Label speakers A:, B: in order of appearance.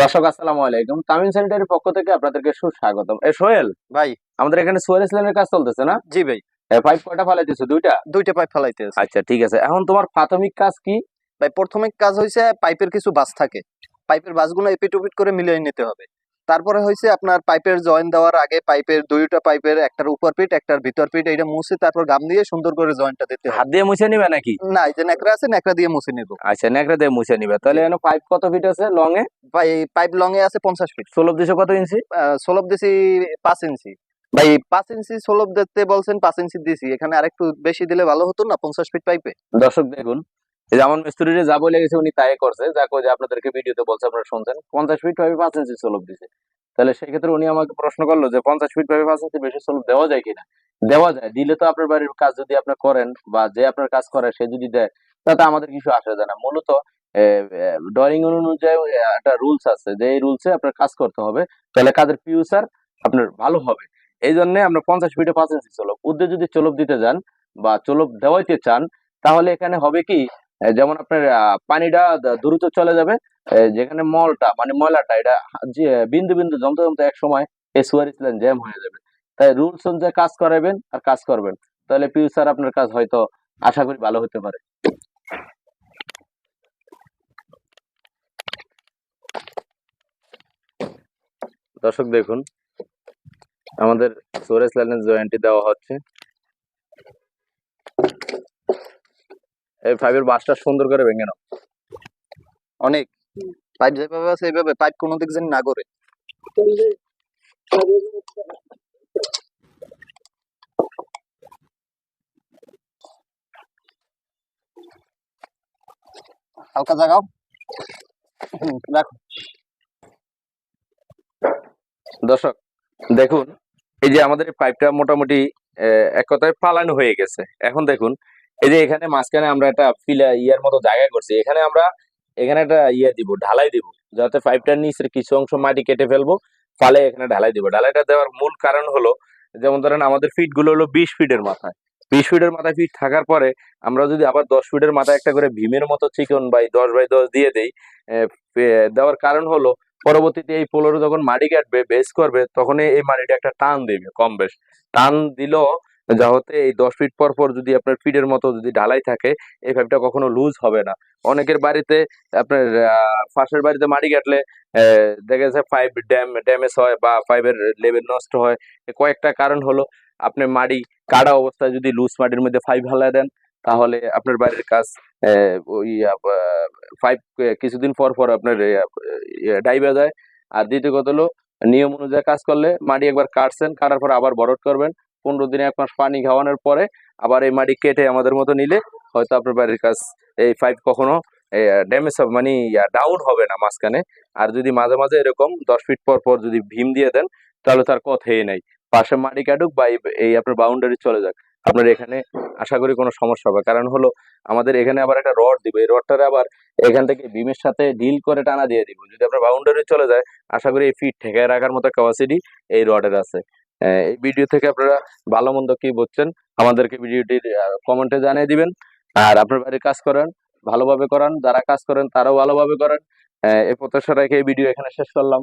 A: দর্শক আসসালামু আলাইকুম। তামিম সেন্টারের পক্ষ থেকে আপনাদেরকে সুস্বাগতম। এ সোহেল?
B: ভাই।
A: আমাদের এখানে সোয়েল ইসলামের কাজ চলতেছে না?
B: জি ভাই।
A: পাইপ কয়টা ফালাইতেছো? দুইটা?
B: দুইটা পাইপ ফালাইতেছে
A: আচ্ছা ঠিক আছে। এখন তোমার প্রাথমিক কাজ কি?
B: ভাই প্রাথমিক কাজ হয়েছে পাইপের কিছু বাস থাকে। পাইপের বাসগুলো এপিট ওপিট করে মিলিয়ে নিতে হবে। তারপরে হয়েছে আপনার পাইপের জয়েন দেওয়ার আগে পাইপের দুইটা পাইপের একটার উপর পিট একটার ভিতর পিট এটা মুছে তারপর গাম দিয়ে সুন্দর করে জয়েন্টটা দিতে
A: হাত দিয়ে মুছে নিবে নাকি?
B: না এই যে ন্যাকড়া আছে ন্যাকড়া দিয়ে মুছে নিব।
A: আচ্ছা নেকড়া দিয়ে মুছে নিবে। তাহলে এখানে পাইপ কত ফিট আছে লং এ
B: ভাই পাইপ লং এ আছে পঞ্চাশ ফিট।
A: ষোলো দিশো কত ইঞ্চি?
B: সোলভ দিছি পাঁচ ইঞ্চি। ভাই পাঁচ ইঞ্চি সোলভ দিতে বলছেন পাঁচ ইঞ্চি দিছি। এখানে আরেকটু বেশি দিলে ভালো হতো না পঞ্চাশ ফিট পাইপে?
A: দর্শক দেখুন এই যে আমার মিস্ত্রিরে যা বলে গেছে উনি তাই করছে। যা যে আপনাদেরকে ভিডিওতে বলছে, আপনারা শুনছেন। পঞ্চাশ ফিট ভাবে পাঁচ ইঞ্চি স্লোপ দিছে। তাহলে সেই ক্ষেত্রে উনি আমাকে প্রশ্ন করল যে, পঞ্চাশ ফিট ভাবে পাঁচ ইঞ্চি বেশি স্লোপ দেওয়া যায় কিনা? দেওয়া যায়। দিলে তো আপনার বাড়ির কাজ যদি আপনি করেন বা যে আপনার কাজ করে, সে যদি দেয়, তাতে আমাদের কিছু আসে যায় না। মূলত ড্রয়িং অনুযায়ী একটা রুলস আছে যে, এই রুলসে আপনার কাজ করতে হবে। তাহলে কাজের ফিউচার আপনার ভালো হবে। এই জন্য আমরা পঞ্চাশ ফিটে পাঁচ ইঞ্চি চলক। উদ্দে যদি চলপ দিতে যান বা চলপ দেওয়াইতে চান, তাহলে এখানে হবে কি যেমন আপনার পানিটা দ্রুত চলে যাবে। যেখানে মলটা মানে ময়লাটা, এটা বিন্দু বিন্দু জমতে জমতে এক সময় এই জ্যাম হয়ে যাবে। তাই রুলস অনুযায়ী কাজ করাবেন আর কাজ করবেন। তাহলে ফিউচার আপনার কাজ হয়তো আশা করি ভালো হতে পারে। দর্শক দেখুন, আমাদের সুয়ারিস লাইনের জয়েন্টটি দেওয়া হচ্ছে। এই ফাইভের বাসটা সুন্দর করে ভেঙে নাও।
B: অনেক। পাইপ যেভাবে আছে এইভাবে পাইপ কোনো দিক যেন না করে হালকা জাগাও।
A: দর্শক, দেখুন, এই যে আমাদের পাইপটা মোটামুটি এক কথায় পালানো হয়ে গেছে। এখন দেখুন এই যে এখানে মাঝখানে আমরা একটা ফিলা ইয়ার মতো জায়গা করছি, এখানে আমরা এখানে একটা ইয়ে দিব, ঢালাই দিব, যাতে পাইপটার নিচের কিছু অংশ মাটি কেটে ফেলব, ফালে এখানে ঢালাই দিব। ঢালাইটা দেওয়ার মূল কারণ হলো, যেমন ধরেন আমাদের ফিটগুলো হলো বিশ ফিটের মাথায়। বিশ ফিটের মাথায় ফিট থাকার পরে আমরা যদি আবার দশ ফিটের মাথায় একটা করে ভীমের মতো চিকন বাই দশ বাই দশ দিয়ে দেই দেওয়ার কারণ হলো পরবর্তীতে এই পোলোর যখন মাটি কাটবে বেস করবে তখন এই মাটিটা একটা টান দেবে, কম বেশ। টান দিলেও যা হতে এই দশ ফিট পর পর যদি আপনার ফিটের মতো যদি ঢালাই থাকে, এই পাইপটা কখনো লুজ হবে না। অনেকের বাড়িতে আপনার পাশের বাড়িতে মাটি কাটলে দেখা যাচ্ছে পাইপ ড্যাম ড্যামেজ হয় বা পাইপের লেভেল নষ্ট হয়। কয়েকটা কারণ হলো, আপনি মাটি কাটা অবস্থায় যদি লুজ মাটির মধ্যে পাইপ হালা দেন, তাহলে আপনার বাড়ির কাজ ওই পাইপ কিছুদিন পর পর আপনার ডাইবে যায়। আর দ্বিতীয় কথা হলো, নিয়ম অনুযায়ী কাজ করলে মাটি একবার কাটছেন, কাটার পর আবার বরট করবেন। পনেরো দিনে এক মাস পানি খাওয়ানোর পরে আবার এই মাটি কেটে আমাদের মতো নিলে হয়তো আপনার বাড়ির কাজ, এই পাইপ কখনো ড্যামেজ হবে মানে ডাউন হবে না মাঝখানে। আর যদি মাঝে মাঝে এরকম দশ ফিট পর পর যদি ভীম দিয়ে দেন, তাহলে তার কথাই নেই। পাশে মাটি কাটুক বা এই- আপনার বাউন্ডারি চলে যাক। আপনার এখানে আশা করি কোনো সমস্যা হবে কারণ হলো আমাদের এখানে আবার একটা রড দিব। এই রডটারে আবার এখান থেকে বিমের সাথে ডিল করে টানা দিয়ে দিব। যদি আপনার বাউন্ডারি চলে যায়, আশা করি এই ফিট ঠেকায় রাখার মতো ক্যাপাসিটি এই রডের আছে। এই ভিডিও থেকে আপনারা ভালো মন্দ কি বুঝছেন, আমাদেরকে ভিডিওটির কমেন্টে জানিয়ে দিবেন। আর আপনার বাড়ির কাজ করেন, ভালোভাবে করান, যারা কাজ করেন তারাও ভালোভাবে করেন। এই প্রত্যাশা রেখে এই ভিডিও এখানে শেষ করলাম।